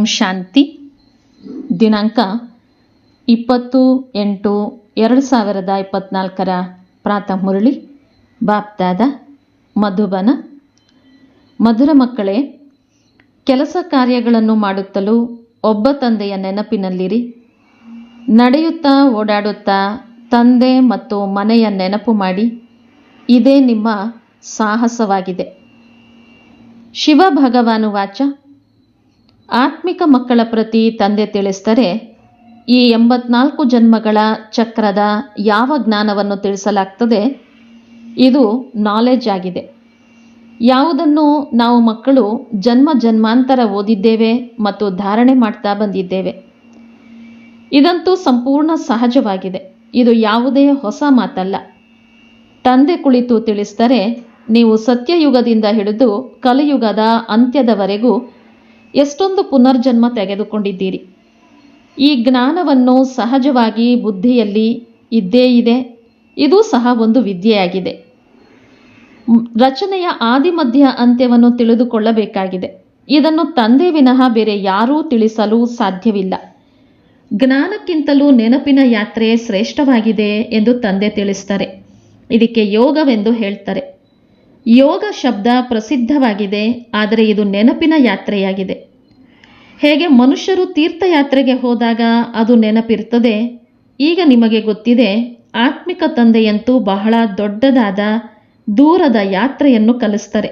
ಓಂ ಶಾಂತಿ. ದಿನಾಂಕ ಇಪ್ಪತ್ತು ಎಂಟು ಎರಡು ಸಾವಿರದ ಇಪ್ಪತ್ತ್ನಾಲ್ಕರ ಪ್ರಾತಃ ಮುರಳಿ. ಬಾಪ್ತಾದ ಮಧುಬನ. ಮಧುರ ಮಕ್ಕಳೇ, ಕೆಲಸ ಕಾರ್ಯಗಳನ್ನು ಮಾಡುತ್ತಲೂ ಒಬ್ಬ ತಂದೆಯ ನೆನಪಿನಲ್ಲಿರಿ. ನಡೆಯುತ್ತಾ ಓಡಾಡುತ್ತಾ ತಂದೆ ಮತ್ತು ಮನೆಯ ನೆನಪು ಮಾಡಿ, ಇದೇ ನಿಮ್ಮ ಸಾಹಸವಾಗಿದೆ. ಶಿವ ಭಗವಾನು ವಾಚ. ಆತ್ಮಿಕ ಮಕ್ಕಳ ಪ್ರತಿ ತಂದೆ ತಿಳಿಸಿದರೆ, ಈ ಎಂಬತ್ನಾಲ್ಕು ಜನ್ಮಗಳ ಚಕ್ರದ ಯಾವ ಜ್ಞಾನವನ್ನು ತಿಳಿಸಲಾಗ್ತದೆ, ಇದು ನಾಲೆಜ್ ಆಗಿದೆ. ಯಾವುದನ್ನು ನಾವು ಮಕ್ಕಳು ಜನ್ಮ ಜನ್ಮಾಂತರ ಓದಿದ್ದೇವೆ ಮತ್ತು ಧಾರಣೆ ಮಾಡ್ತಾ ಬಂದಿದ್ದೇವೆ. ಇದಂತೂ ಸಂಪೂರ್ಣ ಸಹಜವಾಗಿದೆ. ಇದು ಯಾವುದೇ ಹೊಸ ಮಾತಲ್ಲ. ತಂದೆ ಕುಳಿತು ತಿಳಿಸ್ತಾರೆ ನೀವು ಸತ್ಯಯುಗದಿಂದ ಹಿಡಿದು ಕಲಿಯುಗದ ಅಂತ್ಯದವರೆಗೂ ಎಷ್ಟೊಂದು ಪುನರ್ಜನ್ಮ ತೆಗೆದುಕೊಂಡಿದ್ದೀರಿ. ಈ ಜ್ಞಾನವನ್ನು ಸಹಜವಾಗಿ ಬುದ್ಧಿಯಲ್ಲಿ ಇದ್ದೇ ಇದೆ. ಇದು ಸಹ ಒಂದು ವಿದ್ಯೆಯಾಗಿದೆ. ರಚನೆಯ ಆದಿಮಧ್ಯ ಅಂತ್ಯವನ್ನು ತಿಳಿದುಕೊಳ್ಳಬೇಕಾಗಿದೆ. ಇದನ್ನು ತಂದೆ ವಿನಃ ಬೇರೆ ಯಾರೂ ತಿಳಿಸಲು ಸಾಧ್ಯವಿಲ್ಲ. ಜ್ಞಾನಕ್ಕಿಂತಲೂ ನೆನಪಿನ ಯಾತ್ರೆ ಶ್ರೇಷ್ಠವಾಗಿದೆ ಎಂದು ತಂದೆ ತಿಳಿಸ್ತಾರೆ. ಇದಕ್ಕೆ ಯೋಗವೆಂದು ಹೇಳ್ತಾರೆ. ಯೋಗ ಶಬ್ದ ಪ್ರಸಿದ್ಧವಾಗಿದೆ, ಆದರೆ ಇದು ನೆನಪಿನ ಯಾತ್ರೆಯಾಗಿದೆ. ಹೇಗೆ ಮನುಷ್ಯರು ತೀರ್ಥಯಾತ್ರೆಗೆ ಹೋದಾಗ ಅದು ನೆನಪಿರ್ತದೆ, ಈಗ ನಿಮಗೆ ಗೊತ್ತಿದೆ, ಆತ್ಮಿಕ ತಂದೆಯಂತೂ ಬಹಳ ದೊಡ್ಡದಾದ ದೂರದ ಯಾತ್ರೆಯನ್ನು ಕಲಿಸ್ತಾರೆ.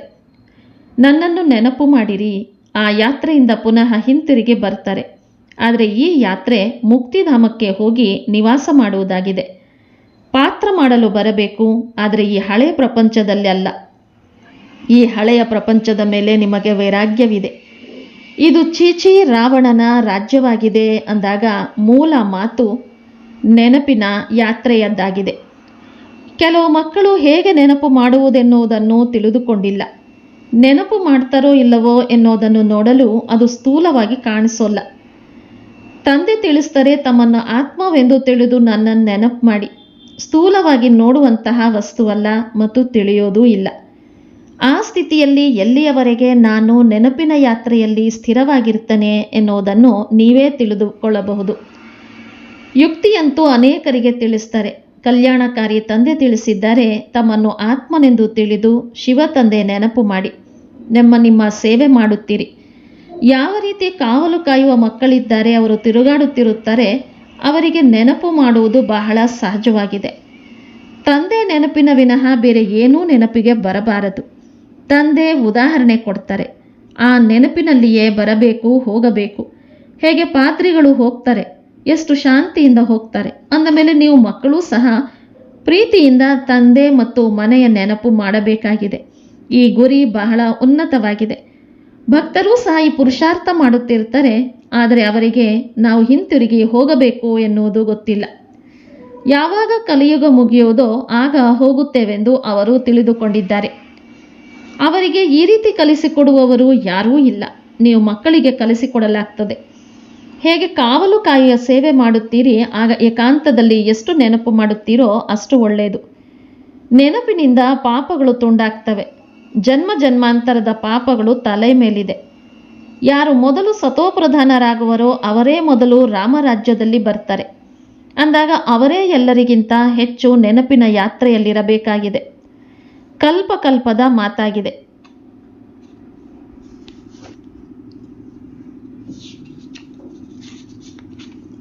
ನನ್ನನ್ನು ನೆನಪು ಮಾಡಿರಿ, ಆ ಯಾತ್ರೆಯಿಂದ ಪುನಃ ಹಿಂತಿರುಗಿ ಬರ್ತಾರೆ. ಆದರೆ ಈ ಯಾತ್ರೆ ಮುಕ್ತಿಧಾಮಕ್ಕೆ ಹೋಗಿ ನಿವಾಸ ಮಾಡುವುದಾಗಿದೆ. ಪಾತ್ರ ಮಾಡಲು ಬರಬೇಕು, ಆದರೆ ಈ ಹಳೆ ಪ್ರಪಂಚದಲ್ಲಿ ಅಲ್ಲ. ಈ ಹಳೆಯ ಪ್ರಪಂಚದ ಮೇಲೆ ನಿಮಗೆ ವೈರಾಗ್ಯವಿದೆ. ಇದು ಚೀಚಿ ರಾವಣನ ರಾಜ್ಯವಾಗಿದೆ ಅಂದಾಗ ಮೂಲ ಮಾತು ನೆನಪಿನ ಯಾತ್ರೆಯದ್ದಾಗಿದೆ. ಕೆಲವು ಮಕ್ಕಳು ಹೇಗೆ ನೆನಪು ಮಾಡುವುದೆನ್ನುವುದನ್ನು ತಿಳಿದುಕೊಂಡಿಲ್ಲ. ನೆನಪು ಮಾಡ್ತಾರೋ ಇಲ್ಲವೋ ಎನ್ನುವುದನ್ನು ನೋಡಲು ಅದು ಸ್ಥೂಲವಾಗಿ ಕಾಣಿಸೋಲ್ಲ. ತಂದೆ ತಿಳಿಸ್ತಾರೆ ತಮ್ಮನ್ನು ಆತ್ಮವೆಂದು ತಿಳಿದು ನನ್ನನ್ನು ನೆನಪು ಮಾಡಿ. ಸ್ಥೂಲವಾಗಿ ನೋಡುವಂತಹ ವಸ್ತುವಲ್ಲ ಮತ್ತು ತಿಳಿಯೋದೂ ಇಲ್ಲ. ಆ ಸ್ಥಿತಿಯಲ್ಲಿ ಎಲ್ಲಿಯವರೆಗೆ ನಾನು ನೆನಪಿನ ಯಾತ್ರೆಯಲ್ಲಿ ಸ್ಥಿರವಾಗಿರ್ತೇನೆ ಎನ್ನುವುದನ್ನು ನೀವೇ ತಿಳಿದುಕೊಳ್ಳಬಹುದು. ಯುಕ್ತಿಯಂತೂ ಅನೇಕರಿಗೆ ತಿಳಿಸ್ತಾರೆ ಕಲ್ಯಾಣಕಾರಿ ತಂದೆ ತಿಳಿಸಿದ್ದಾರೆ, ತಮ್ಮನ್ನು ಆತ್ಮನೆಂದು ತಿಳಿದು ಶಿವ ತಂದೆ ನೆನಪು ಮಾಡಿ. ನಮ್ಮ ನಿಮ್ಮ ಸೇವೆ ಮಾಡುತ್ತೀರಿ. ಯಾವ ರೀತಿ ಕಾವಲು ಕಾಯುವ ಮಕ್ಕಳಿದ್ದಾರೆ, ಅವರು ತಿರುಗಾಡುತ್ತಿರುತ್ತಾರೆ, ಅವರಿಗೆ ನೆನಪು ಮಾಡುವುದು ಬಹಳ ಸಹಜವಾಗಿದೆ. ತಂದೆ ನೆನಪಿನ ವಿನಃ ಬೇರೆ ಏನೂ ನೆನಪಿಗೆ ಬರಬಾರದು. ತಂದೆ ಉದಾಹರಣೆ ಕೊಡ್ತಾರೆ. ಆ ನೆನಪಿನಲ್ಲಿಯೇ ಬರಬೇಕು, ಹೋಗಬೇಕು. ಹೇಗೆ ಪಾತ್ರಿಗಳು ಹೋಗ್ತಾರೆ, ಎಷ್ಟು ಶಾಂತಿಯಿಂದ ಹೋಗ್ತಾರೆ, ಅಂದ ಮೇಲೆ ನೀವು ಮಕ್ಕಳೂ ಸಹ ಪ್ರೀತಿಯಿಂದ ತಂದೆ ಮತ್ತು ಮನೆಯ ನೆನಪು ಮಾಡಬೇಕಾಗಿದೆ. ಈ ಗುರಿ ಬಹಳ ಉನ್ನತವಾಗಿದೆ. ಭಕ್ತರೂ ಸಹ ಈ ಪುರುಷಾರ್ಥ ಮಾಡುತ್ತಿರ್ತಾರೆ ಆದರೆ ಅವರಿಗೆ ನಾವು ಹಿಂತಿರುಗಿ ಹೋಗಬೇಕು ಎನ್ನುವುದು ಗೊತ್ತಿಲ್ಲ. ಯಾವಾಗ ಕಲಿಯುಗ ಮುಗಿಯುವುದೋ ಆಗ ಹೋಗುತ್ತೇವೆಂದು ಅವರು ತಿಳಿದುಕೊಂಡಿದ್ದಾರೆ. ಅವರಿಗೆ ಈ ರೀತಿ ಕಲಿಸಿಕೊಡುವವರು ಯಾರೂ ಇಲ್ಲ. ನೀವು ಮಕ್ಕಳಿಗೆ ಕಲಿಸಿಕೊಡಲಾಗ್ತದೆ. ಹೇಗೆ ಕಾವಲು ಕಾಯಿಯ ಸೇವೆ ಮಾಡುತ್ತೀರಿ, ಆಗ ಏಕಾಂತದಲ್ಲಿ ಎಷ್ಟು ನೆನಪು ಮಾಡುತ್ತೀರೋ ಅಷ್ಟು ಒಳ್ಳೆಯದು. ನೆನಪಿನಿಂದ ಪಾಪಗಳು ತುಂಡಾಗ್ತವೆ. ಜನ್ಮ ಜನ್ಮಾಂತರದ ಪಾಪಗಳು ತಲೆ ಮೇಲಿದೆ. ಯಾರು ಮೊದಲು ಸತೋಪ್ರಧಾನರಾಗುವರೋ ಅವರೇ ಮೊದಲು ರಾಮರಾಜ್ಯದಲ್ಲಿ ಬರ್ತಾರೆ. ಅಂದಾಗ ಅವರೇ ಎಲ್ಲರಿಗಿಂತ ಹೆಚ್ಚು ನೆನಪಿನ ಯಾತ್ರೆಯಲ್ಲಿರಬೇಕಾಗಿದೆ. ಕಲ್ಪ ಕಲ್ಪದ ಮಾತಾಗಿದೆ.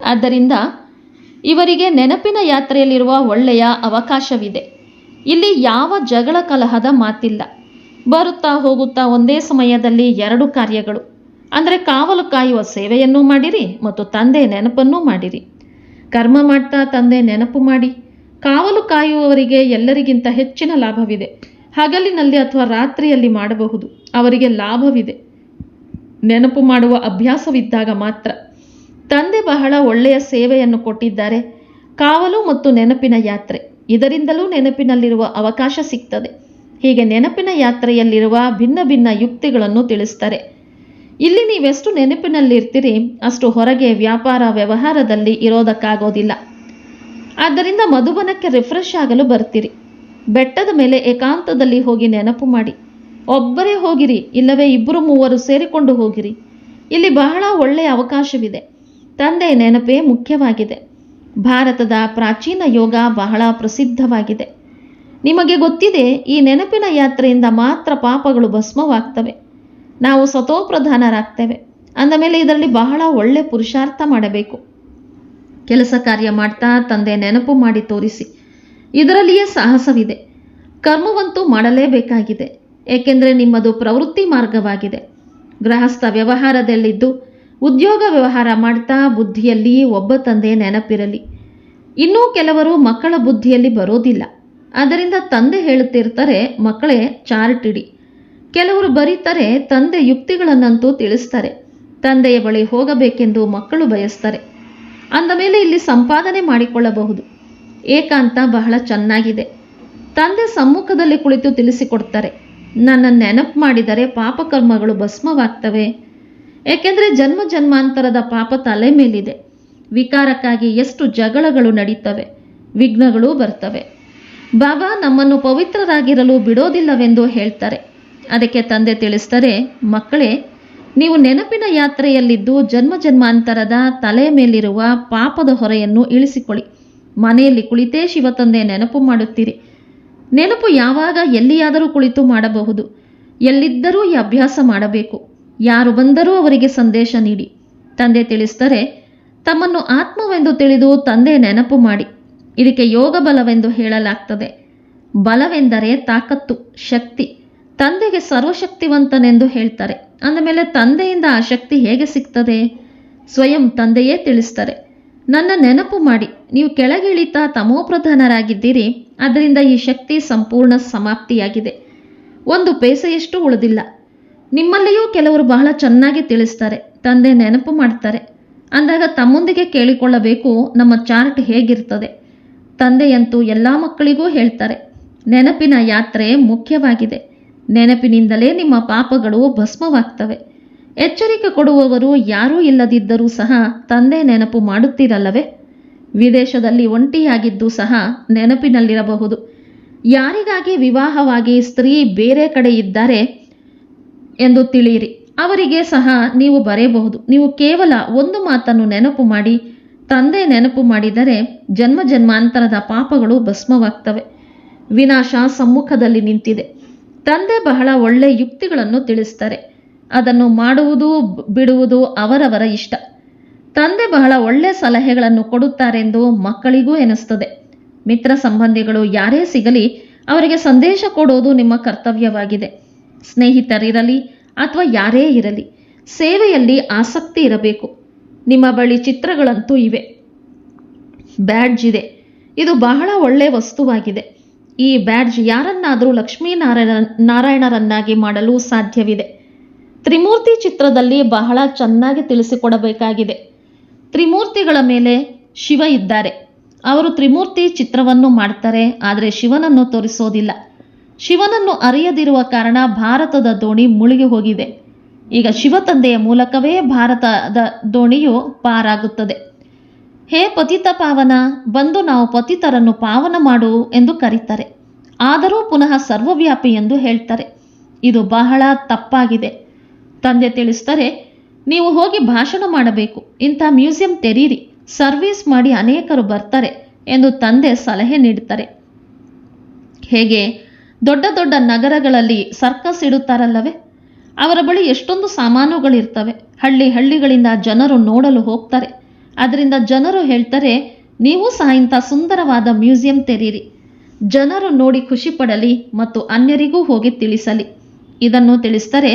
ಆದ್ದರಿಂದ ಇವರಿಗೆ ನೆನಪಿನ ಯಾತ್ರೆಯಲ್ಲಿರುವ ಒಳ್ಳೆಯ ಅವಕಾಶವಿದೆ. ಇಲ್ಲಿ ಯಾವ ಜಗಳ ಕಲಹದ ಮಾತಿಲ್ಲ. ಬರುತ್ತಾ ಹೋಗುತ್ತಾ ಒಂದೇ ಸಮಯದಲ್ಲಿ ಎರಡು ಕಾರ್ಯಗಳು. ಅಂದರೆ ಕಾವಲು ಕಾಯುವ ಸೇವೆಯನ್ನೂ ಮಾಡಿರಿ ಮತ್ತು ತಂದೆ ನೆನಪನ್ನೂ ಮಾಡಿರಿ. ಕರ್ಮ ಮಾಡ್ತಾ ತಂದೆ ನೆನಪು ಮಾಡಿ. ಕಾವಲು ಕಾಯುವವರಿಗೆ ಎಲ್ಲರಿಗಿಂತ ಹೆಚ್ಚಿನ ಲಾಭವಿದೆ. ಹಗಲಿನಲ್ಲಿ ಅಥವಾ ರಾತ್ರಿಯಲ್ಲಿ ಮಾಡಬಹುದು. ಅವರಿಗೆ ಲಾಭವಿದೆ. ನೆನಪು ಮಾಡುವ ಅಭ್ಯಾಸವಿದ್ದಾಗ ಮಾತ್ರ. ತಂದೆ ಬಹಳ ಒಳ್ಳೆಯ ಸೇವೆಯನ್ನು ಕೊಟ್ಟಿದ್ದಾರೆ. ಕಾವಲು ಮತ್ತು ನೆನಪಿನ ಯಾತ್ರೆ. ಇದರಿಂದಲೂ ನೆನಪಿನಲ್ಲಿರುವ ಅವಕಾಶ ಸಿಗ್ತದೆ. ಹೀಗೆ ನೆನಪಿನ ಯಾತ್ರೆಯಲ್ಲಿರುವ ಭಿನ್ನ ಭಿನ್ನ ಯುಕ್ತಿಗಳನ್ನು ತಿಳಿಸ್ತಾರೆ. ಇಲ್ಲಿ ನೀವೆಷ್ಟು ನೆನಪಿನಲ್ಲಿರ್ತೀರಿ, ಅಷ್ಟು ಹೊರಗೆ ವ್ಯಾಪಾರ ವ್ಯವಹಾರದಲ್ಲಿ ಇರೋದಕ್ಕಾಗೋದಿಲ್ಲ. ಆದ್ದರಿಂದ ಮಧುಬನಕ್ಕೆ ರಿಫ್ರೆಶ್ ಆಗಲು ಬರ್ತೀರಿ. ಬೆಟ್ಟದ ಮೇಲೆ ಏಕಾಂತದಲ್ಲಿ ಹೋಗಿ ನೆನಪು ಮಾಡಿ. ಒಬ್ಬರೇ ಹೋಗಿರಿ, ಇಲ್ಲವೇ ಇಬ್ಬರು ಮೂವರು ಸೇರಿಕೊಂಡು ಹೋಗಿರಿ. ಇಲ್ಲಿ ಬಹಳ ಒಳ್ಳೆಯ ಅವಕಾಶವಿದೆ. ತಂದೆ ನೆನಪೇ ಮುಖ್ಯವಾಗಿದೆ. ಭಾರತದ ಪ್ರಾಚೀನ ಯೋಗ ಬಹಳ ಪ್ರಸಿದ್ಧವಾಗಿದೆ. ನಿಮಗೆ ಗೊತ್ತಿದೆ, ಈ ನೆನಪಿನ ಯಾತ್ರೆಯಿಂದ ಮಾತ್ರ ಪಾಪಗಳು ಭಸ್ಮವಾಗ್ತವೆ. ನಾವು ಸತೋಪ್ರಧಾನರಾಗ್ತೇವೆ. ಅಂದಮೇಲೆ ಇದರಲ್ಲಿ ಬಹಳ ಒಳ್ಳೆ ಪುರುಷಾರ್ಥ ಮಾಡಬೇಕು. ಕೆಲಸ ಕಾರ್ಯ ಮಾಡ್ತಾ ತಂದೆ ನೆನಪು ಮಾಡಿ ತೋರಿಸಿ. ಇದರಲ್ಲಿಯೇ ಸಾಹಸವಿದೆ. ಕರ್ಮವಂತೂ ಮಾಡಲೇಬೇಕಾಗಿದೆ. ಏಕೆಂದರೆ ನಿಮ್ಮದು ಪ್ರವೃತ್ತಿ ಮಾರ್ಗವಾಗಿದೆ. ಗೃಹಸ್ಥ ವ್ಯವಹಾರದಲ್ಲಿದ್ದು, ಉದ್ಯೋಗ ವ್ಯವಹಾರ ಮಾಡ್ತಾ ಬುದ್ಧಿಯಲ್ಲಿ ಒಬ್ಬ ತಂದೆ ನೆನಪಿರಲಿ. ಇನ್ನೂ ಕೆಲವರು ಮಕ್ಕಳ ಬುದ್ಧಿಯಲ್ಲಿ ಬರೋದಿಲ್ಲ. ಅದರಿಂದ ತಂದೆ ಹೇಳುತ್ತಿರ್ತಾರೆ, ಮಕ್ಕಳೇ ಚಾರ್ಟಿಡಿ ಕೆಲವರು ಬರೀತಾರೆ, ತಂದೆ ಯುಕ್ತಿಗಳನ್ನಂತೂ ತಿಳಿಸ್ತಾರೆ. ತಂದೆಯ ಬಳಿ ಹೋಗಬೇಕೆಂದು ಮಕ್ಕಳು ಬಯಸ್ತಾರೆ. ಅಂದ ಮೇಲೆ ಇಲ್ಲಿ ಸಂಪಾದನೆ ಮಾಡಿಕೊಳ್ಳಬಹುದು. ಏಕಾಂತ ಬಹಳ ಚೆನ್ನಾಗಿದೆ. ತಂದೆ ಸಮ್ಮುಖದಲ್ಲಿ ಕುಳಿತು ತಿಳಿಸಿಕೊಡ್ತಾರೆ, ನನ್ನ ನೆನಪು ಮಾಡಿದರೆ ಪಾಪಕರ್ಮಗಳು ಭಸ್ಮವಾಗ್ತವೆ. ಏಕೆಂದರೆ ಜನ್ಮ ಜನ್ಮಾಂತರದ ಪಾಪ ತಲೆ ಮೇಲಿದೆ. ವಿಕಾರಕ್ಕಾಗಿ ಎಷ್ಟು ಜಗಳಗಳು ನಡೀತವೆ, ವಿಘ್ನಗಳು ಬರ್ತವೆ. ಬಾಬಾ ನಮ್ಮನ್ನು ಪವಿತ್ರರಾಗಿರಲು ಬಿಡೋದಿಲ್ಲವೆಂದು ಹೇಳ್ತಾರೆ. ಅದಕ್ಕೆ ತಂದೆ ತಿಳಿಸ್ತಾರೆ, ಮಕ್ಕಳೇ, ನೀವು ನೆನಪಿನ ಯಾತ್ರೆಯಲ್ಲಿದ್ದು ಜನ್ಮ ಜನ್ಮಾಂತರದ ತಲೆ ಮೇಲಿರುವ ಪಾಪದ ಹೊರೆಯನ್ನು ಇಳಿಸಿಕೊಳ್ಳಿ. ಮನೆಯಲ್ಲಿ ಕುಳಿತೇ ಶಿವತಂದೆ ನೆನಪು ಮಾಡುತ್ತೀರಿ. ನೆನಪು ಯಾವಾಗ ಎಲ್ಲಿಯಾದರೂ ಕುಳಿತು ಮಾಡಬಹುದು. ಎಲ್ಲಿದ್ದರೂ ಈ ಅಭ್ಯಾಸ ಮಾಡಬೇಕು. ಯಾರು ಬಂದರೂ ಅವರಿಗೆ ಸಂದೇಶ ನೀಡಿ. ತಂದೆ ತಿಳಿಸ್ತಾರೆ ತಮ್ಮನ್ನು ಆತ್ಮವೆಂದು ತಿಳಿದು ತಂದೆ ನೆನಪು ಮಾಡಿ. ಇದಕ್ಕೆ ಯೋಗ ಬಲವೆಂದು ಹೇಳಲಾಗ್ತದೆ. ಬಲವೆಂದರೆ ತಾಕತ್ತು, ಶಕ್ತಿ. ತಂದೆಗೆ ಸರ್ವಶಕ್ತಿವಂತನೆಂದು ಹೇಳ್ತಾರೆ. ಅಂದಮೇಲೆ ತಂದೆಯಿಂದ ಆ ಶಕ್ತಿ ಹೇಗೆ ಸಿಗ್ತದೆ? ಸ್ವಯಂ ತಂದೆಯೇ ತಿಳಿಸ್ತಾರೆ. ನನ್ನ ನೆನಪು ಮಾಡಿ. ನೀವು ಕೆಳಗಿಳಿತಾ ತಮೋಪ್ರಧಾನರಾಗಿದ್ದೀರಿ ಅದರಿಂದ ಈ ಶಕ್ತಿ ಸಂಪೂರ್ಣ ಸಮಾಪ್ತಿಯಾಗಿದೆ. ಒಂದು ಪೇಸೆಯಷ್ಟು ಉಳಿದಿಲ್ಲ. ನಿಮ್ಮಲ್ಲಿಯೂ ಕೆಲವರು ಬಹಳ ಚೆನ್ನಾಗಿ ತಿಳಿಸ್ತಾರೆ. ತಂದೆ ನೆನಪು ಮಾಡ್ತಾರೆ. ಅಂದಾಗ ತಮ್ಮೊಂದಿಗೆ ಕೇಳಿಕೊಳ್ಳಬೇಕು ನಮ್ಮ ಚಾರ್ಟ್ ಹೇಗಿರ್ತದೆ. ತಂದೆಯಂತೂ ಎಲ್ಲ ಮಕ್ಕಳಿಗೂ ಹೇಳ್ತಾರೆ. ನೆನಪಿನ ಯಾತ್ರೆ ಮುಖ್ಯವಾಗಿದೆ. ನೆನಪಿನಿಂದಲೇ ನಿಮ್ಮ ಪಾಪಗಳು ಭಸ್ಮವಾಗ್ತವೆ. ಎಚ್ಚರಿಕೆ ಕೊಡುವವರು ಯಾರೂ ಇಲ್ಲದಿದ್ದರೂ ಸಹ ತಂದೆ ನೆನಪು ಮಾಡುತ್ತೀರಲ್ಲವೇ? ವಿದೇಶದಲ್ಲಿ ಒಂಟಿಯಾಗಿದ್ದು ಸಹ ನೆನಪಿನಲ್ಲಿರಬಹುದು. ಯಾರಿಗಾಗಿ ವಿವಾಹವಾಗಿ ಸ್ತ್ರೀ ಬೇರೆ ಕಡೆ ಇದ್ದಾರೆ ಎಂದು ತಿಳಿಯಿರಿ. ಅವರಿಗೆ ಸಹ ನೀವು ಬರೆಯಬಹುದು. ನೀವು ಕೇವಲ ಒಂದು ಮಾತನ್ನು ನೆನಪು ಮಾಡಿ, ತಂದೆ ನೆನಪು ಮಾಡಿದರೆ ಜನ್ಮ ಜನ್ಮಾಂತರದ ಪಾಪಗಳು ಭಸ್ಮವಾಗ್ತವೆ. ವಿನಾಶ ಸಮ್ಮುಖದಲ್ಲಿ ನಿಂತಿದೆ. ತಂದೆ ಬಹಳ ಒಳ್ಳೆ ಯುಕ್ತಿಗಳನ್ನು ತಿಳಿಸ್ತಾರೆ. ಅದನ್ನು ಮಾಡುವುದು ಬಿಡುವುದು ಅವರವರ ಇಷ್ಟ. ತಂದೆ ಬಹಳ ಒಳ್ಳೆ ಸಲಹೆಗಳನ್ನು ಕೊಡುತ್ತಾರೆಂದು ಮಕ್ಕಳಿಗೂ ಎನಿಸ್ತದೆ ಮಿತ್ರ ಸಂಬಂಧಿಗಳು ಯಾರೇ ಸಿಗಲಿ ಅವರಿಗೆ ಸಂದೇಶ ಕೊಡೋದು ನಿಮ್ಮ ಕರ್ತವ್ಯವಾಗಿದೆ. ಸ್ನೇಹಿತರಿರಲಿ ಅಥವಾ ಯಾರೇ ಇರಲಿ, ಸೇವೆಯಲ್ಲಿ ಆಸಕ್ತಿ ಇರಬೇಕು. ನಿಮ್ಮ ಬಳಿ ಚಿತ್ರಗಳಂತೂ ಇವೆ. ಬ್ಯಾಡ್ಜ್ ಇದೆ. ಇದು ಬಹಳ ಒಳ್ಳೆಯ ವಸ್ತುವಾಗಿದೆ. ಈ ಬ್ಯಾಡ್ಜ್ ಯಾರನ್ನಾದರೂ ಲಕ್ಷ್ಮೀನಾರಾಯಣ ನಾರಾಯಣರನ್ನಾಗಿ ಮಾಡಲು ಸಾಧ್ಯವಿದೆ. ತ್ರಿಮೂರ್ತಿ ಚಿತ್ರದಲ್ಲಿ ಬಹಳ ಚೆನ್ನಾಗಿ ತಿಳಿಸಿಕೊಡಬೇಕಾಗಿದೆ. ತ್ರಿಮೂರ್ತಿಗಳ ಮೇಲೆ ಶಿವ ಇದ್ದಾರೆ. ಅವರು ತ್ರಿಮೂರ್ತಿ ಚಿತ್ರವನ್ನು ಮಾಡ್ತಾರೆ, ಆದರೆ ಶಿವನನ್ನು ತೋರಿಸೋದಿಲ್ಲ. ಶಿವನನ್ನು ಅರಿಯದಿರುವ ಕಾರಣ ಭಾರತದ ದೋಣಿ ಮುಳುಗಿ ಹೋಗಿದೆ. ಈಗ ಶಿವ ತಂದೆಯ ಮೂಲಕವೇ ಭಾರತದ ದೋಣಿಯು ಪಾರಾಗುತ್ತದೆ. ಹೇ ಪತಿತ ಪಾವನ, ಬಂದು ನಾವು ಪತಿತರನ್ನು ಪಾವನ ಮಾಡು ಎಂದು ಕರೀತಾರೆ. ಆದರೂ ಪುನಃ ಸರ್ವವ್ಯಾಪಿ ಎಂದು ಹೇಳ್ತಾರೆ. ಇದು ಬಹಳ ತಪ್ಪಾಗಿದೆ. ತಂದೆ ತಿಳಿಸ್ತಾರೆ, ನೀವು ಹೋಗಿ ಭಾಷಣ ಮಾಡಬೇಕು. ಇಂಥ ಮ್ಯೂಸಿಯಂ ತೆರೀರಿ. ಸರ್ವಿಸ್ ಮಾಡಿ ಅನೇಕರು ಬರ್ತಾರೆ ಎಂದು ತಂದೆ ಸಲಹೆ ನೀಡುತ್ತಾರೆ. ಹೇಗೆ? ದೊಡ್ಡ ದೊಡ್ಡ ನಗರಗಳಲ್ಲಿ ಸರ್ಕಸ್ ಇಡುತ್ತಾರಲ್ಲವೇ? ಅವರ ಬಳಿ ಎಷ್ಟೊಂದು ಸಾಮಾನುಗಳಿರ್ತವೆ. ಹಳ್ಳಿ ಹಳ್ಳಿಗಳಿಂದ ಜನರು ನೋಡಲು ಹೋಗ್ತಾರೆ. ಅದರಿಂದ ಜನರು ಹೇಳ್ತಾರೆ, ನೀವು ಸಹ ಇಂಥ ಸುಂದರವಾದ ಮ್ಯೂಸಿಯಂ ತೆರೀರಿ. ಜನರು ನೋಡಿ ಖುಷಿ ಪಡಲಿ ಮತ್ತು ಅನ್ಯರಿಗೂ ಹೋಗಿ ತಿಳಿಸಲಿ. ಇದನ್ನು ತಿಳಿಸಿದರೆ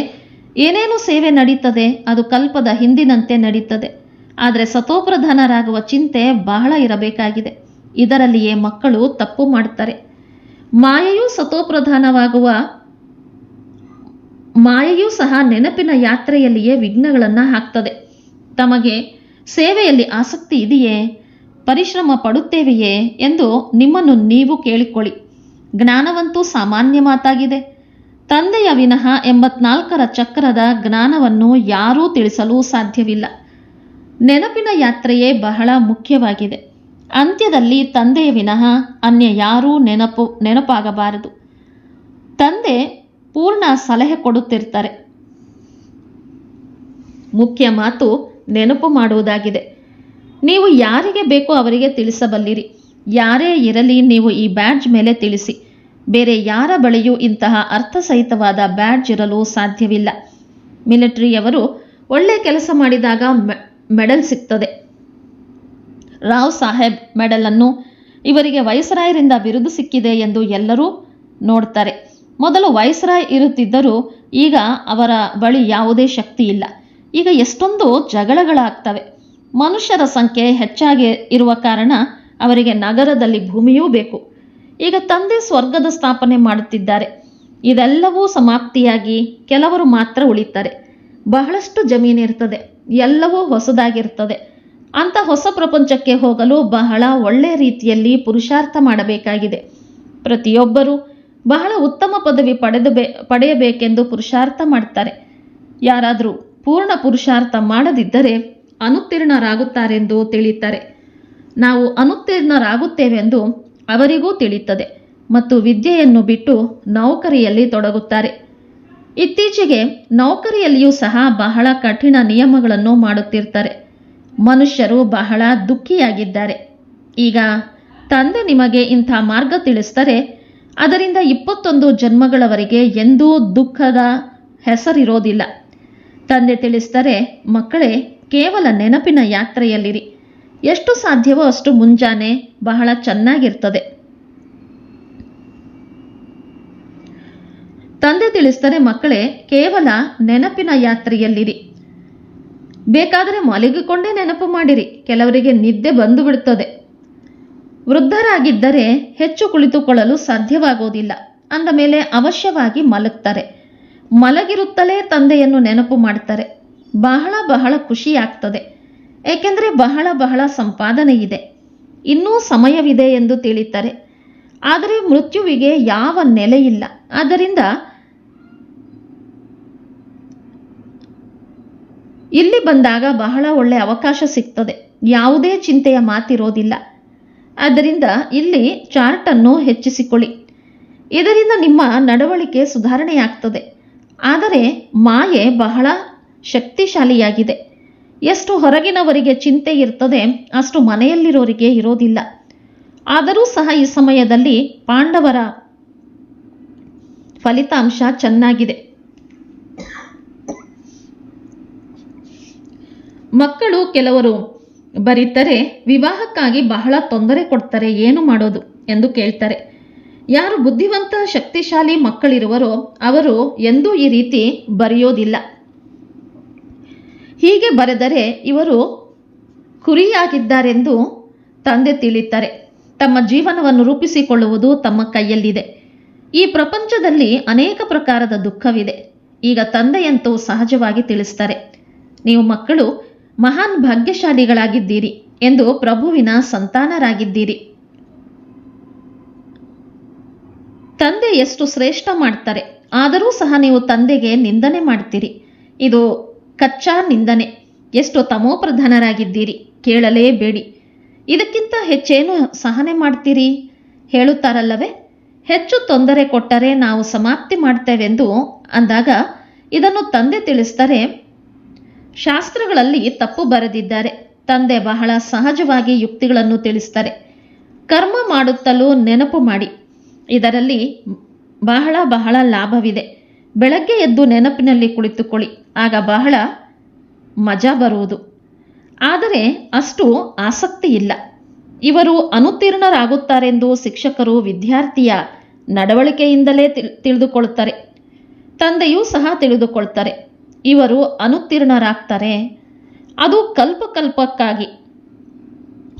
ಏನೇನು ಸೇವೆ ನಡೀತದೆ, ಅದು ಕಲ್ಪದ ಹಿಂದಿನಂತೆ ನಡೀತದೆ. ಆದರೆ ಸತೋಪ್ರಧಾನರಾಗುವ ಚಿಂತೆ ಬಹಳ ಇರಬೇಕಾಗಿದೆ. ಇದರಲ್ಲಿಯೇ ಮಕ್ಕಳು ತಪ್ಪು ಮಾಡ್ತಾರೆ. ಮಾಯೆಯೂ ಸತೋಪ್ರಧಾನವಾಗುವ, ಮಾಯೆಯೂ ಸಹ ನೆನಪಿನ ಯಾತ್ರೆಯಲ್ಲಿಯೇ ವಿಘ್ನಗಳನ್ನು ಹಾಕ್ತದೆ. ತಮಗೆ ಸೇವೆಯಲ್ಲಿ ಆಸಕ್ತಿ ಇದೆಯೇ? ಪರಿಶ್ರಮ ಪಡುತ್ತೇವೆಯೇ? ಎಂದು ನಿಮ್ಮನ್ನು ನೀವು ಕೇಳಿಕೊಳ್ಳಿ. ಜ್ಞಾನವಂತೂ ಸಾಮಾನ್ಯ ಮಾತಾಗಿದೆ. ತಂದೆಯ ವಿನಃ ಎಂಬತ್ನಾಲ್ಕರ ಚಕ್ರದ ಜ್ಞಾನವನ್ನು ಯಾರೂ ತಿಳಿಸಲು ಸಾಧ್ಯವಿಲ್ಲ. ನೆನಪಿನ ಯಾತ್ರೆಯೇ ಬಹಳ ಮುಖ್ಯವಾಗಿದೆ. ಅಂತ್ಯದಲ್ಲಿ ತಂದೆಯ ವಿನಃ ಅನ್ಯ ಯಾರೂ ನೆನಪು, ನೆನಪಾಗಬಾರದು. ತಂದೆ ಪೂರ್ಣ ಸಲಹೆ ಕೊಡುತ್ತಿರ್ತಾರೆ. ಮುಖ್ಯ ಮಾತು ನೆನಪು ಮಾಡುವುದಾಗಿದೆ. ನೀವು ಯಾರಿಗೆ ಬೇಕೋ ಅವರಿಗೆ ತಿಳಿಸಬಲ್ಲಿರಿ. ಯಾರೇ ಇರಲಿ ನೀವು ಈ ಬ್ಯಾಡ್ಜ್ ಮೇಲೆ ತಿಳಿಸಿ. ಬೇರೆ ಯಾರ ಬಳಿಯೂ ಇಂತಹ ಅರ್ಥಸಹಿತವಾದ ಬ್ಯಾಡ್ಜ್ ಇರಲು ಸಾಧ್ಯವಿಲ್ಲ. ಮಿಲಿಟರಿಯವರು ಒಳ್ಳೆ ಕೆಲಸ ಮಾಡಿದಾಗ ಮೆಡಲ್ ಸಿಗ್ತದೆ. ರಾವ್ ಸಾಹೇಬ್ ಮೆಡಲ್ ಅನ್ನು ಇವರಿಗೆ ವೈಸರಾಯರಿಂದ ಬಿರುದು ಸಿಕ್ಕಿದೆ ಎಂದು ಎಲ್ಲರೂ ನೋಡ್ತಾರೆ. ಮೊದಲು ವೈಸರಾಯ್ ಇರುತ್ತಿದ್ದರೂ ಈಗ ಅವರ ಬಳಿ ಯಾವುದೇ ಶಕ್ತಿ ಇಲ್ಲ. ಈಗ ಎಷ್ಟೊಂದು ಜಗಳಗಳಾಗ್ತವೆ. ಮನುಷ್ಯರ ಸಂಖ್ಯೆ ಹೆಚ್ಚಾಗಿ ಇರುವ ಕಾರಣ ಅವರಿಗೆ ನಗರದಲ್ಲಿ ಭೂಮಿಯೂ ಬೇಕು. ಈಗ ತಂದೆ ಸ್ವರ್ಗದ ಸ್ಥಾಪನೆ ಮಾಡುತ್ತಿದ್ದಾರೆ. ಇದೆಲ್ಲವೂ ಸಮಾಪ್ತಿಯಾಗಿ ಕೆಲವರು ಮಾತ್ರ ಉಳಿತಾರೆ. ಬಹಳಷ್ಟು ಜಮೀನಿರ್ತದೆ ಎಲ್ಲವೂ ಹೊಸದಾಗಿರ್ತದೆ. ಅಂತ ಹೊಸ ಪ್ರಪಂಚಕ್ಕೆ ಹೋಗಲು ಬಹಳ ಒಳ್ಳೆ ರೀತಿಯಲ್ಲಿ ಪುರುಷಾರ್ಥ ಮಾಡಬೇಕಾಗಿದೆ. ಪ್ರತಿಯೊಬ್ಬರೂ ಬಹಳ ಉತ್ತಮ ಪದವಿ ಪಡೆದು ಬೇ, ಪಡೆಯಬೇಕೆಂದು ಪುರುಷಾರ್ಥ ಮಾಡ್ತಾರೆ. ಯಾರಾದರೂ ಪೂರ್ಣ ಪುರುಷಾರ್ಥ ಮಾಡದಿದ್ದರೆ ಅನುತ್ತೀರ್ಣರಾಗುತ್ತಾರೆಂದು ತಿಳಿತಾರೆ ನಾವು ಅನುತ್ತೀರ್ಣರಾಗುತ್ತೇವೆಂದು ಅವರಿಗೂ ತಿಳಿಯುತ್ತದೆ ಮತ್ತು ವಿದ್ಯೆಯನ್ನು ಬಿಟ್ಟು ನೌಕರಿಯಲ್ಲಿ ತೊಡಗುತ್ತಾರೆ. ಇತ್ತೀಚೆಗೆ ನೌಕರಿಯಲ್ಲಿಯೂ ಸಹ ಬಹಳ ಕಠಿಣ ನಿಯಮಗಳನ್ನು ಮಾಡುತ್ತಿರ್ತಾರೆ. ಮನುಷ್ಯರು ಬಹಳ ದುಃಖಿಯಾಗಿದ್ದಾರೆ. ಈಗ ತಂದೆ ನಿಮಗೆ ಇಂಥ ಮಾರ್ಗ ತಿಳಿಸ್ತಾರೆ ಅದರಿಂದ ಇಪ್ಪತ್ತೊಂದು ಜನ್ಮಗಳವರೆಗೆ ಎಂದೂ ದುಃಖದ ಹೆಸರಿರೋದಿಲ್ಲ. ತಂದೆ ತಿಳಿಸ್ತಾರೆ ಮಕ್ಕಳೇ, ಕೇವಲ ನೆನಪಿನ ಯಾತ್ರೆಯಲ್ಲಿರಿ. ಎಷ್ಟು ಸಾಧ್ಯವೋ ಅಷ್ಟು ಮುಂಜಾನೆ ಬಹಳ ಚೆನ್ನಾಗಿರ್ತದೆ. ತಂದೆ ತಿಳಿಸ್ತಾರೆ, ಮಕ್ಕಳೇ, ಕೇವಲ ನೆನಪಿನ ಯಾತ್ರೆಯಲ್ಲಿರಿ. ಬೇಕಾದರೆ ಮಲಗಿಕೊಂಡೇ ನೆನಪು ಮಾಡಿರಿ. ಕೆಲವರಿಗೆ ನಿದ್ದೆ ಬಂದು ಬಿಡುತ್ತದೆ ವೃದ್ಧರಾಗಿದ್ದರೆ ಹೆಚ್ಚು ಕುಳಿತುಕೊಳ್ಳಲು ಸಾಧ್ಯವಾಗುವುದಿಲ್ಲ ಅಂದ ಮೇಲೆ ಅವಶ್ಯವಾಗಿ ಮಲಗ್ತಾರೆ. ಮಲಗಿರುತ್ತಲೇ ತಂದೆಯನ್ನು ನೆನಪು ಮಾಡ್ತಾರೆ. ಬಹಳ ಬಹಳ ಖುಷಿಯಾಗ್ತದೆ. ಏಕೆಂದರೆ ಬಹಳ ಬಹಳ ಸಂಪಾದನೆ ಇದೆ. ಇನ್ನೂ ಸಮಯವಿದೆ ಎಂದು ತಿಳಿತಾರೆ. ಆದರೆ ಮೃತ್ಯುವಿಗೆ ಯಾವ ನೆಲೆಯಿಲ್ಲ ಆದ್ದರಿಂದ ಇಲ್ಲಿ ಬಂದಾಗ ಬಹಳ ಒಳ್ಳೆ ಅವಕಾಶ ಸಿಗ್ತದೆ. ಯಾವುದೇ ಚಿಂತೆಯ ಮಾತಿರೋದಿಲ್ಲ. ಆದ್ದರಿಂದ ಇಲ್ಲಿ ಚಾರ್ಟನ್ನು ಹೆಚ್ಚಿಸಿಕೊಳ್ಳಿ. ಇದರಿಂದ ನಿಮ್ಮ ನಡವಳಿಕೆ ಸುಧಾರಣೆಯಾಗ್ತದೆ. ಆದರೆ ಮಾಯೆ ಬಹಳ ಶಕ್ತಿಶಾಲಿಯಾಗಿದೆ. ಎಷ್ಟು ಹೊರಗಿನವರಿಗೆ ಚಿಂತೆ ಇರ್ತದೆ, ಅಷ್ಟು ಮನೆಯಲ್ಲಿರೋರಿಗೆ ಇರೋದಿಲ್ಲ. ಆದರೂ ಸಹ ಈ ಸಮಯದಲ್ಲಿ ಪಾಂಡವರ ಫಲಿತಾಂಶ ಚೆನ್ನಾಗಿದೆ. ಮಕ್ಕಳು ಕೆಲವರು ಬರೀತಾರೆ, ವಿವಾಹಕ್ಕಾಗಿ ಬಹಳ ತೊಂದರೆ ಕೊಡ್ತಾರೆ, ಏನು ಮಾಡೋದು ಎಂದು ಕೇಳ್ತಾರೆ. ಯಾರು ಬುದ್ಧಿವಂತ, ಶಕ್ತಿಶಾಲಿ ಮಕ್ಕಳಿರುವರೋ, ಅವರು ಎಂದೂ ಈ ರೀತಿ ಬರೆಯೋದಿಲ್ಲ. ಹೀಗೆ ಬರೆದರೆ ಇವರು ಕುರಿಯಾಗಿದ್ದಾರೆಂದು ತಂದೆ ತಿಳಿತಾರೆ ತಮ್ಮ ಜೀವನವನ್ನು ರೂಪಿಸಿಕೊಳ್ಳುವುದು ತಮ್ಮ ಕೈಯಲ್ಲಿದೆ. ಈ ಪ್ರಪಂಚದಲ್ಲಿ ಅನೇಕ ಪ್ರಕಾರದ ದುಃಖವಿದೆ. ಈಗ ತಂದೆಯಂತೂ ಸಹಜವಾಗಿ ತಿಳಿಸ್ತಾರೆ, ನೀವು ಮಕ್ಕಳು ಮಹಾನ್ ಭಾಗ್ಯಶಾಲಿಗಳಾಗಿದ್ದೀರಿ ಎಂದು ಪ್ರಭುವಿನ ಸಂತಾನರಾಗಿದ್ದೀರಿ. ತಂದೆ ಎಷ್ಟು ಶ್ರೇಷ್ಠ ಮಾಡ್ತಾರೆ, ಆದರೂ ಸಹ ನೀವು ತಂದೆಗೆ ನಿಂದನೆ ಮಾಡ್ತೀರಿ. ಇದು ಕಚ್ಚಾ ನಿಂದನೆ. ಎಷ್ಟು ತಮೋಪ್ರಧಾನರಾಗಿದ್ದೀರಿ ಕೇಳಲೇಬೇಡಿ. ಇದಕ್ಕಿಂತ ಹೆಚ್ಚೇನು ಸಹನೆ ಮಾಡ್ತೀರಿ? ಹೇಳುತ್ತಾರಲ್ಲವೇ? ಹೆಚ್ಚು ತೊಂದರೆ ಕೊಟ್ಟರೆ ನಾವು ಸಮಾಪ್ತಿ ಮಾಡ್ತೇವೆಂದು ಅಂದಾಗ ಇದನ್ನು ತಂದೆ ತಿಳಿಸ್ತಾರೆ ಶಾಸ್ತ್ರಗಳಲ್ಲಿ ತಪ್ಪು ಬರೆದಿದ್ದಾರೆ. ತಂದೆ ಬಹಳ ಸಹಜವಾಗಿ ಯುಕ್ತಿಗಳನ್ನು ತಿಳಿಸ್ತಾರೆ ಕರ್ಮ ಮಾಡುತ್ತಲೂ ನೆನಪು ಮಾಡಿ. ಇದರಲ್ಲಿ ಬಹಳ ಬಹಳ ಲಾಭವಿದೆ. ಬೆಳಗ್ಗೆ ಎದ್ದು ನೆನಪಿನಲ್ಲಿ ಕುಳಿತುಕೊಳ್ಳಿ. ಆಗ ಬಹಳ ಮಜಾ ಬರುವುದು. ಆದರೆ ಅಷ್ಟು ಆಸಕ್ತಿ ಇಲ್ಲ. ಇವರು ಅನುತ್ತೀರ್ಣರಾಗುತ್ತಾರೆಂದು ಶಿಕ್ಷಕರು ವಿದ್ಯಾರ್ಥಿಯ ನಡವಳಿಕೆಯಿಂದಲೇ ತಿಳ್, ತಿಳಿದುಕೊಳ್ಳುತ್ತಾರೆ. ತಂದೆಯೂ ಸಹ ತಿಳಿದುಕೊಳ್ತಾರೆ. ಇವರು ಅನುತ್ತೀರ್ಣರಾಗ್ತಾರೆ. ಅದು ಕಲ್ಪಕಲ್ಪಕ್ಕಾಗಿ.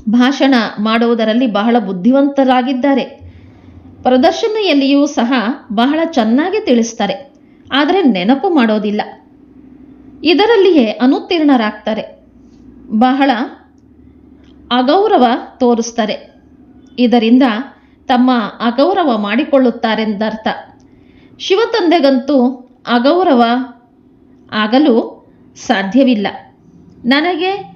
ಭಾಷಣ ಮಾಡುವುದರಲ್ಲಿ ಬಹಳ ಬುದ್ಧಿವಂತರಾಗಿದ್ದಾರೆ. ಪ್ರದರ್ಶನೆಯಲ್ಲಿಯೂ ಸಹ ಬಹಳ ಚೆನ್ನಾಗಿ ತಿಳಿಸ್ತಾರೆ. ಆದರೆ ನೆನಪು ಮಾಡೋದಿಲ್ಲ. ಇದರಲ್ಲಿಯೇ ಅನುತ್ತೀರ್ಣರಾಗ್ತಾರೆ. ಬಹಳ ಅಗೌರವ ತೋರಿಸ್ತಾರೆ. ಇದರಿಂದ ತಮ್ಮ ಅಗೌರವ ಮಾಡಿಕೊಳ್ಳುತ್ತಾರೆಂದರ್ಥ. ಶಿವತಂದೆಗಂತೂ ಅಗೌರವ ಆಗಲು ಸಾಧ್ಯವಿಲ್ಲ. ನನಗೆ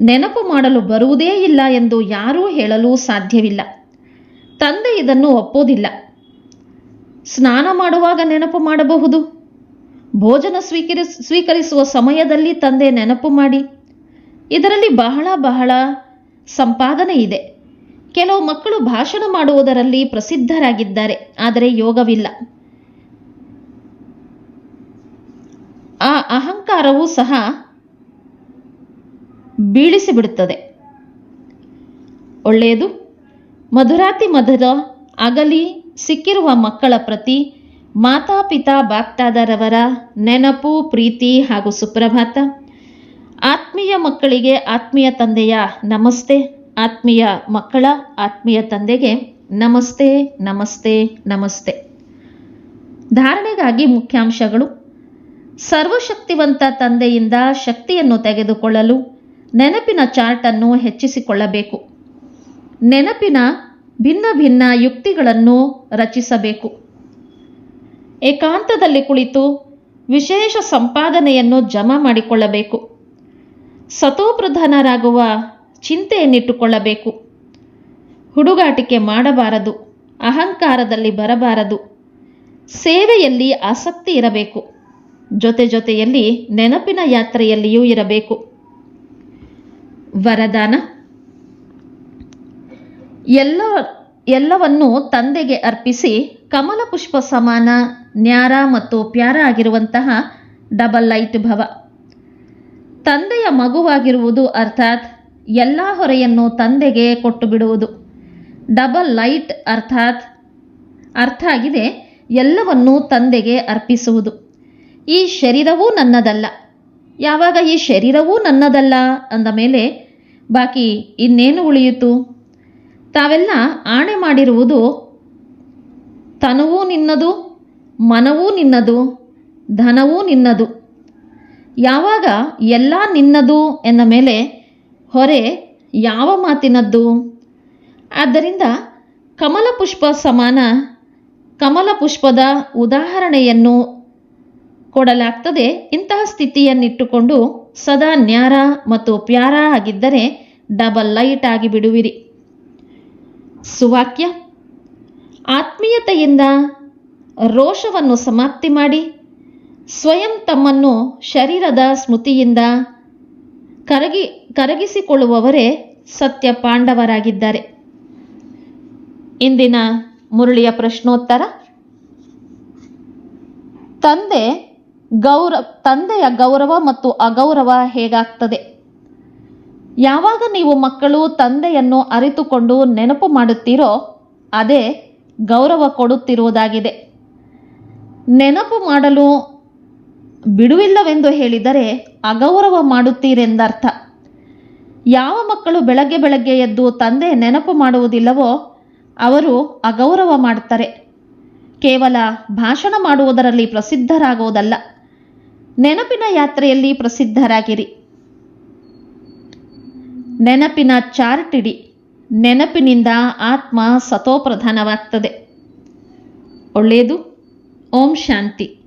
ನೆನಪು ಮಾಡಲು ಬರುವುದೇ ಇಲ್ಲ ಎಂದು ಯಾರೂ ಹೇಳಲು ಸಾಧ್ಯವಿಲ್ಲ. ತಂದೆ ಇದನ್ನು ಒಪ್ಪೋದಿಲ್ಲ ಸ್ನಾನ ಮಾಡುವಾಗ ನೆನಪು ಮಾಡಬಹುದು? ಭೋಜನ ಸ್ವೀಕರಿಸ್, ಸ್ವೀಕರಿಸುವ ಸಮಯದಲ್ಲಿ ತಂದೆ ನೆನಪು ಮಾಡಿ. ಇದರಲ್ಲಿ ಬಹಳ ಬಹಳ ಸಂಪಾದನೆ ಇದೆ. ಕೆಲವು ಮಕ್ಕಳು ಭಾಷಣ ಮಾಡುವುದರಲ್ಲಿ ಪ್ರಸಿದ್ಧರಾಗಿದ್ದಾರೆ, ಆದರೆ ಯೋಗವಿಲ್ಲ. ಆ ಅಹಂಕಾರವು ಸಹ ಬೀಳಿಸಿಬಿಡುತ್ತದೆ. ಒಳ್ಳೆಯದು. ಮಧುರಾತಿ ಮಧುರ ಅಗಲಿ ಸಿಕ್ಕಿರುವ ಮಕ್ಕಳ ಪ್ರತಿ ಮಾತಾಪಿತಾ ಬಾಗ್ತಾದರವರ ನೆನಪು, ಪ್ರೀತಿ ಹಾಗೂ ಸುಪ್ರಭಾತ. ಆತ್ಮೀಯ ಮಕ್ಕಳಿಗೆ ಆತ್ಮೀಯ ತಂದೆಯ ನಮಸ್ತೆ, ಆತ್ಮೀಯ ಮಕ್ಕಳ ಆತ್ಮೀಯ ತಂದೆಗೆ ನಮಸ್ತೆ ನಮಸ್ತೆ ನಮಸ್ತೆ. ಧಾರಣೆಗಾಗಿ ಮುಖ್ಯಾಂಶಗಳು. ಸರ್ವಶಕ್ತಿವಂತ ತಂದೆಯಿಂದ ಶಕ್ತಿಯನ್ನು ತೆಗೆದುಕೊಳ್ಳಲು ನೆನಪಿನ ಚಾರ್ಟನ್ನು ಹೆಚ್ಚಿಸಿಕೊಳ್ಳಬೇಕು. ನೆನಪಿನ ಭಿನ್ನ ಭಿನ್ನ ಯುಕ್ತಿಗಳನ್ನು ರಚಿಸಬೇಕು. ಏಕಾಂತದಲ್ಲಿ ಕುಳಿತು ವಿಶೇಷ ಸಂಪಾದನೆಯನ್ನು ಜಮಾ ಮಾಡಿಕೊಳ್ಳಬೇಕು. ಸತೋಪ್ರಧಾನರಾಗುವ ಚಿಂತೆಯನ್ನಿಟ್ಟುಕೊಳ್ಳಬೇಕು. ಹುಡುಗಾಟಿಕೆ ಮಾಡಬಾರದು, ಅಹಂಕಾರದಲ್ಲಿ ಬರಬಾರದು, ಸೇವೆಯಲ್ಲಿ ಆಸಕ್ತಿ ಇರಬೇಕು, ಜೊತೆ ಜೊತೆಯಲ್ಲಿ ನೆನಪಿನ ಯಾತ್ರೆಯಲ್ಲಿಯೂ ಇರಬೇಕು. ವರದಾನ. ಎಲ್ಲ, ಎಲ್ಲವನ್ನೂ ತಂದೆಗೆ ಅರ್ಪಿಸಿ ಕಮಲ ಪುಷ್ಪ ಸಮಾನ, ನ್ಯಾರ ಮತ್ತು ಪ್ಯಾರ ಆಗಿರುವಂತಹ ಡಬಲ್ ಲೈಟ್ ಭವ. ತಂದೆಯ ಮಗುವಾಗಿರುವುದು ಅರ್ಥಾತ್ ಎಲ್ಲ ಹೊರೆಯನ್ನು ತಂದೆಗೆ ಕೊಟ್ಟು ಬಿಡುವುದು ಡಬಲ್ ಲೈಟ್ ಅರ್ಥಾತ್ ಅರ್ಥ ಆಗಿದೆ, ಎಲ್ಲವನ್ನೂ ತಂದೆಗೆ ಅರ್ಪಿಸುವುದು. ಈ ಶರೀರವೂ ನನ್ನದಲ್ಲ. ಯಾವಾಗ ಈ ಶರೀರವೂ ನನ್ನದಲ್ಲ ಅಂದ ಮೇಲೆ, ಬಾಕಿ ಇನ್ನೇನು ಉಳಿಯಿತು? ತಾವೆಲ್ಲ ಆಣೆ ಮಾಡಿರುವುದು ತನವೂ ನಿನ್ನದು, ಮನವೂ ನಿನ್ನದು, ಧನವೂ ನಿನ್ನದು. ಯಾವಾಗ ಎಲ್ಲ ನಿನ್ನದು ಎಂದ ಮೇಲೆ ಹೊರೆ ಯಾವ ಮಾತಿನದ್ದು? ಆದ್ದರಿಂದ ಕಮಲಪುಷ್ಪ ಸಮಾನ ಕಮಲಪುಷ್ಪದ ಉದಾಹರಣೆಯನ್ನು ಕೊಡಲಾಗ್ತದೆ. ಇಂತಹ ಸ್ಥಿತಿಯನ್ನಿಟ್ಟುಕೊಂಡು ಸದಾ ನ್ಯಾರ ಮತ್ತು ಪ್ಯಾರ ಆಗಿದ್ದರೆ ಡಬಲ್ ಲೈಟ್ ಆಗಿ ಬಿಡುವಿರಿ. ಸುವಾಕ್ಯ, ಆತ್ಮೀಯತೆಯಿಂದ ರೋಷವನ್ನು ಸಮಾಪ್ತಿ ಮಾಡಿ, ಸ್ವಯಂ ತಮ್ಮನ್ನು ಶರೀರದ ಸ್ಮೃತಿಯಿಂದ ಕರಗಿ, ಕರಗಿಸಿಕೊಳ್ಳುವವರೇ ಸತ್ಯ ಪಾಂಡವರಾಗಿದ್ದಾರೆ. ಇಂದಿನ ಮುರಳಿಯ ಪ್ರಶ್ನೋತ್ತರ. ತಂದೆ ಗೌರ, ತಂದೆಯ ಗೌರವ ಮತ್ತು ಅಗೌರವ ಹೇಗಾಗ್ತದೆ? ಯಾವಾಗ ನೀವು ಮಕ್ಕಳು, ತಂದೆಯನ್ನು ಅರಿತುಕೊಂಡು ನೆನಪು ಮಾಡುತ್ತೀರೋ, ಅದೇ ಗೌರವ ಕೊಡುತ್ತಿರುವುದಾಗಿದೆ. ನೆನಪು ಮಾಡಲು ಬಿಡುವಿಲ್ಲವೆಂದು ಹೇಳಿದರೆ ಅಗೌರವ ಮಾಡುತ್ತೀರೆಂದರ್ಥ. ಯಾವ ಮಕ್ಕಳು ಬೆಳಗ್ಗೆ ಬೆಳಗ್ಗೆ ಎದ್ದು ತಂದೆ ನೆನಪು ಮಾಡುವುದಿಲ್ಲವೋ, ಅವರು ಅಗೌರವ ಮಾಡ್ತಾರೆ. ಕೇವಲ ಭಾಷಣ ಮಾಡುವುದರಲ್ಲಿ ಪ್ರಸಿದ್ಧರಾಗುವುದಲ್ಲ. ನೆನಪಿನ ಯಾತ್ರೆಯಲ್ಲಿ ಪ್ರಸಿದ್ಧರಾಗಿರಿ. ನೆನಪಿನ ಚಾರ್ಟ್ ನೆನಪಿನಿಂದ ಆತ್ಮ ಸತೋಪ್ರಧಾನವಾಗ್ತದೆ. ಒಳ್ಳೆಯದು ಓಂ ಶಾಂತಿ.